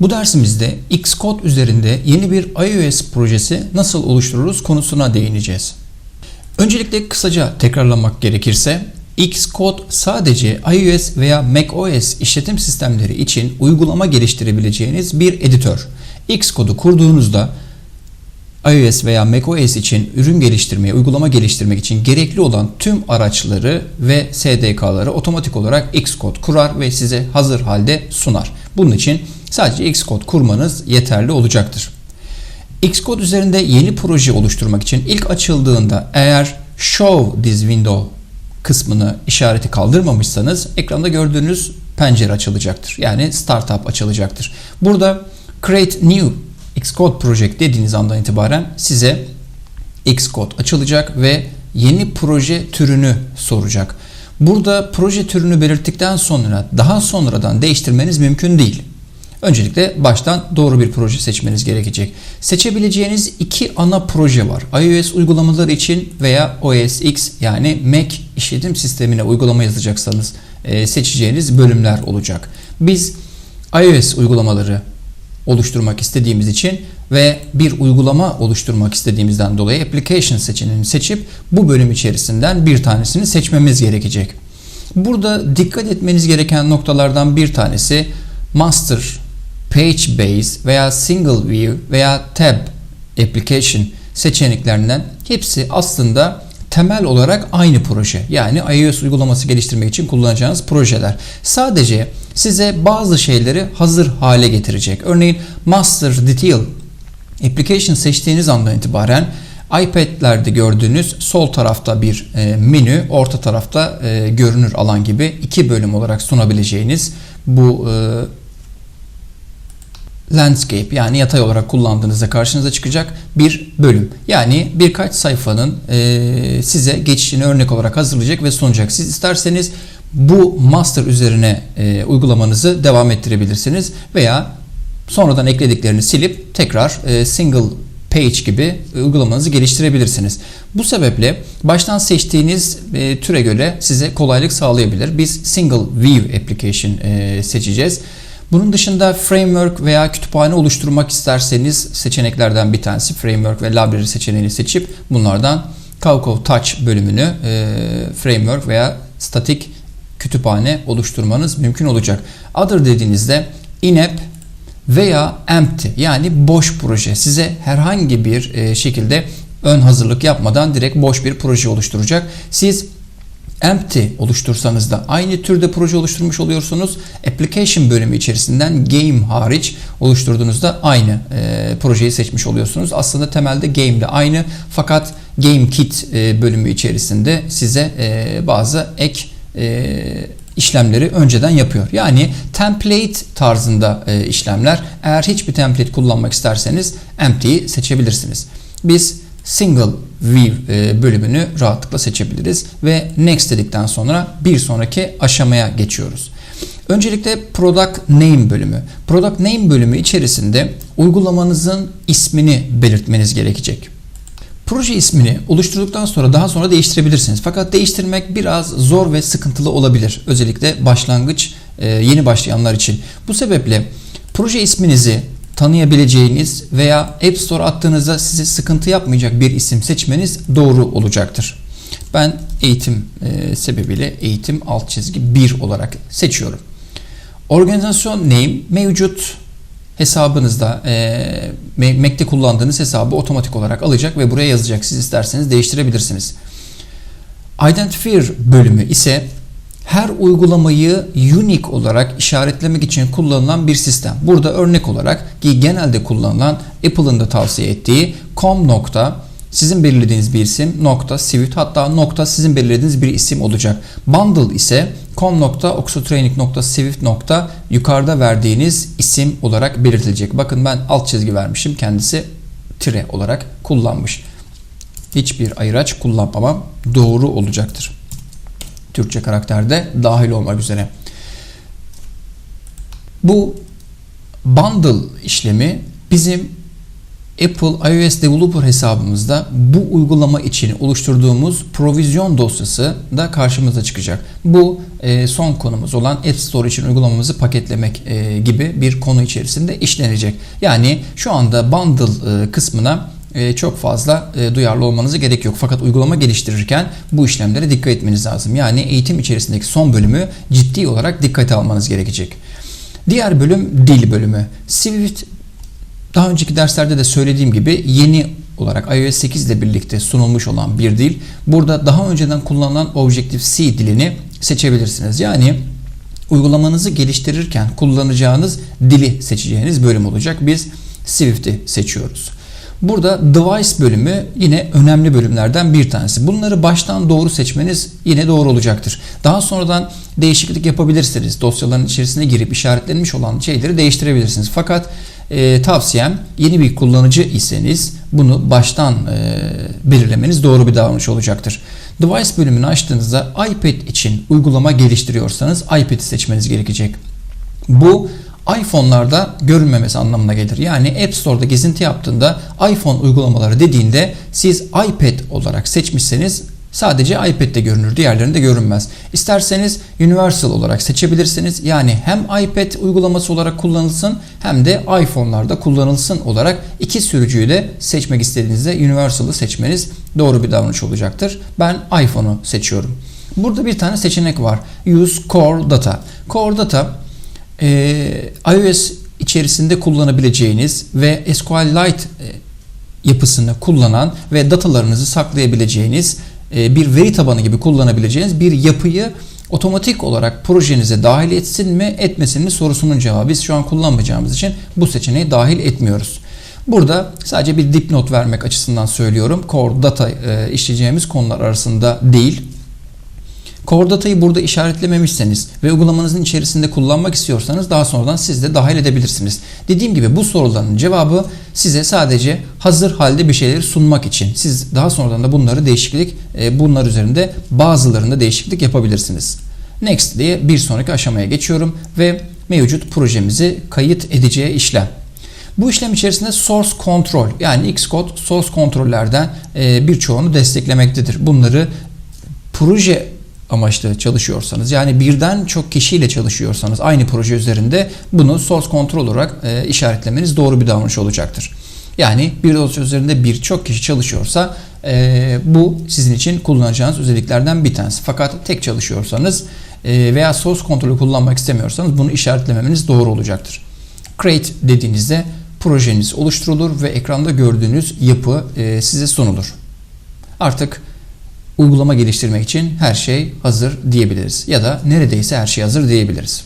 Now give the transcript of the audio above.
Bu dersimizde Xcode üzerinde yeni bir iOS projesi nasıl oluştururuz konusuna değineceğiz. Öncelikle kısaca tekrarlamak gerekirse Xcode sadece iOS veya macOS işletim sistemleri için uygulama geliştirebileceğiniz bir editör. Xcode'u kurduğunuzda iOS veya macOS için ürün geliştirmeye, uygulama geliştirmek için gerekli olan tüm araçları ve SDK'ları otomatik olarak Xcode kurar ve size hazır halde sunar. Bunun için sadece Xcode kurmanız yeterli olacaktır. Xcode üzerinde yeni proje oluşturmak için ilk açıldığında eğer Show this window kısmını işareti kaldırmamışsanız ekranda gördüğünüz pencere açılacaktır. Yani Startup açılacaktır. Burada Create New Xcode Project dediğiniz andan itibaren size Xcode açılacak ve yeni proje türünü soracak. Burada proje türünü belirttikten sonra daha sonradan değiştirmeniz mümkün değil. Öncelikle baştan doğru bir proje seçmeniz gerekecek. Seçebileceğiniz iki ana proje var. iOS uygulamaları için veya OS X yani Mac işletim sistemine uygulama yazacaksanız e, seçeceğiniz bölümler olacak. Biz iOS uygulamaları oluşturmak istediğimiz için ve bir uygulama oluşturmak istediğimizden dolayı application seçeneğini seçip bu bölüm içerisinden bir tanesini seçmemiz gerekecek. Burada dikkat etmeniz gereken noktalardan bir tanesi master, page base veya single view veya tab application seçeneklerinden hepsi aslında temel olarak aynı proje. Yani iOS uygulaması geliştirmek için kullanacağınız projeler. Sadece size bazı şeyleri hazır hale getirecek. Örneğin Master Detail Application seçtiğiniz andan itibaren iPad'lerde gördüğünüz sol tarafta bir e, menü, orta tarafta e, görünür alan gibi iki bölüm olarak sunabileceğiniz bu e, landscape yani yatay olarak kullandığınızda karşınıza çıkacak bir bölüm. Yani birkaç sayfanın e, size geçişini örnek olarak hazırlayacak ve sunacak. Siz isterseniz bu master üzerine e, uygulamanızı devam ettirebilirsiniz veya sonradan eklediklerini silip tekrar e, single page gibi uygulamanızı geliştirebilirsiniz. Bu sebeple baştan seçtiğiniz e, türe göre size kolaylık sağlayabilir. Biz single view application e, seçeceğiz. Bunun dışında framework veya kütüphane oluşturmak isterseniz seçeneklerden bir tanesi framework ve library seçeneğini seçip bunlardan Kauko Touch bölümünü e, framework veya statik kütüphane oluşturmanız mümkün olacak. Other dediğinizde inapp veya empty yani boş proje size herhangi bir e, şekilde ön hazırlık yapmadan direkt boş bir proje oluşturacak. Siz empty oluştursanız da aynı türde proje oluşturmuş oluyorsunuz. Application bölümü içerisinden game hariç oluşturduğunuzda aynı e, projeyi seçmiş oluyorsunuz. Aslında temelde game ile aynı fakat game kit e, bölümü içerisinde size e, bazı ek e, işlemleri önceden yapıyor. Yani template tarzında e, işlemler. Eğer hiçbir template kullanmak isterseniz empty'yi seçebilirsiniz. Biz single view bölümünü rahatlıkla seçebiliriz ve next dedikten sonra bir sonraki aşamaya geçiyoruz. Öncelikle product name bölümü. Product name bölümü içerisinde uygulamanızın ismini belirtmeniz gerekecek. Proje ismini oluşturduktan sonra daha sonra değiştirebilirsiniz. Fakat değiştirmek biraz zor ve sıkıntılı olabilir. Özellikle başlangıç e, yeni başlayanlar için. Bu sebeple proje isminizi tanıyabileceğiniz veya App Store attığınızda size sıkıntı yapmayacak bir isim seçmeniz doğru olacaktır. Ben eğitim e, sebebiyle eğitim alt çizgi 1 olarak seçiyorum. Organizasyon name mevcut hesabınızda e, Mac'te kullandığınız hesabı otomatik olarak alacak ve buraya yazacak. Siz isterseniz değiştirebilirsiniz. Identifier bölümü ise her uygulamayı unique olarak işaretlemek için kullanılan bir sistem. Burada örnek olarak ki genelde kullanılan Apple'ın da tavsiye ettiği com nokta sizin belirlediğiniz bir isim nokta Swift hatta nokta sizin belirlediğiniz bir isim olacak. Bundle ise com nokta oxotraining nokta Swift nokta yukarıda verdiğiniz isim olarak belirtilecek. Bakın ben alt çizgi vermişim. Kendisi tire olarak kullanmış. Hiçbir ayıraç kullanmamam doğru olacaktır. Türkçe karakterde dahil olmak üzere. Bu bundle işlemi bizim Apple iOS Developer hesabımızda bu uygulama için oluşturduğumuz provizyon dosyası da karşımıza çıkacak. Bu e, son konumuz olan App Store için uygulamamızı paketlemek e, gibi bir konu içerisinde işlenecek. Yani şu anda bundle e, kısmına çok fazla e, duyarlı olmanıza gerek yok. Fakat uygulama geliştirirken bu işlemlere dikkat etmeniz lazım. Yani eğitim içerisindeki son bölümü ciddi olarak dikkate almanız gerekecek. Diğer bölüm dil bölümü. Swift daha önceki derslerde de söylediğim gibi yeni olarak iOS 8 ile birlikte sunulmuş olan bir dil. Burada daha önceden kullanılan Objective-C dilini seçebilirsiniz. Yani uygulamanızı geliştirirken kullanacağınız dili seçeceğiniz bölüm olacak. Biz Swift'i seçiyoruz. Burada device bölümü yine önemli bölümlerden bir tanesi. Bunları baştan doğru seçmeniz yine doğru olacaktır. Daha sonradan değişiklik yapabilirsiniz. Dosyaların içerisine girip işaretlenmiş olan şeyleri değiştirebilirsiniz. Fakat e, tavsiyem yeni bir kullanıcı iseniz bunu baştan e, belirlemeniz doğru bir davranış olacaktır. Device bölümünü açtığınızda iPad için uygulama geliştiriyorsanız iPad'i seçmeniz gerekecek. Bu iPhone'larda görünmemesi anlamına gelir. Yani App Store'da gezinti yaptığında iPhone uygulamaları dediğinde siz iPad olarak seçmişseniz sadece iPad'de görünür. Diğerlerinde görünmez. İsterseniz Universal olarak seçebilirsiniz. Yani hem iPad uygulaması olarak kullanılsın hem de iPhone'larda kullanılsın olarak iki sürücüyü de seçmek istediğinizde Universal'ı seçmeniz doğru bir davranış olacaktır. Ben iPhone'u seçiyorum. Burada bir tane seçenek var. Use Core Data. Core Data e, iOS içerisinde kullanabileceğiniz ve SQLite e, yapısını kullanan ve datalarınızı saklayabileceğiniz e, bir veri tabanı gibi kullanabileceğiniz bir yapıyı otomatik olarak projenize dahil etsin mi etmesin mi sorusunun cevabı. Biz şu an kullanmayacağımız için bu seçeneği dahil etmiyoruz. Burada sadece bir dipnot vermek açısından söylüyorum. Core data e, işleyeceğimiz konular arasında değil. Core datayı burada işaretlememişseniz ve uygulamanızın içerisinde kullanmak istiyorsanız daha sonradan siz de dahil edebilirsiniz. Dediğim gibi bu soruların cevabı size sadece hazır halde bir şeyleri sunmak için. Siz daha sonradan da bunları değişiklik, e, bunlar üzerinde bazılarında değişiklik yapabilirsiniz. Next diye bir sonraki aşamaya geçiyorum ve mevcut projemizi kayıt edeceği işlem. Bu işlem içerisinde source control yani Xcode source kontrollerden e, birçoğunu desteklemektedir. Bunları proje amaçlı çalışıyorsanız yani birden çok kişiyle çalışıyorsanız aynı proje üzerinde bunu source control olarak e, işaretlemeniz doğru bir davranış olacaktır. Yani bir dosya üzerinde birçok kişi çalışıyorsa e, bu sizin için kullanacağınız özelliklerden bir tanesi. Fakat tek çalışıyorsanız e, veya source kontrolü kullanmak istemiyorsanız bunu işaretlememeniz doğru olacaktır. Create dediğinizde projeniz oluşturulur ve ekranda gördüğünüz yapı e, size sunulur. Artık uygulama geliştirmek için her şey hazır diyebiliriz ya da neredeyse her şey hazır diyebiliriz.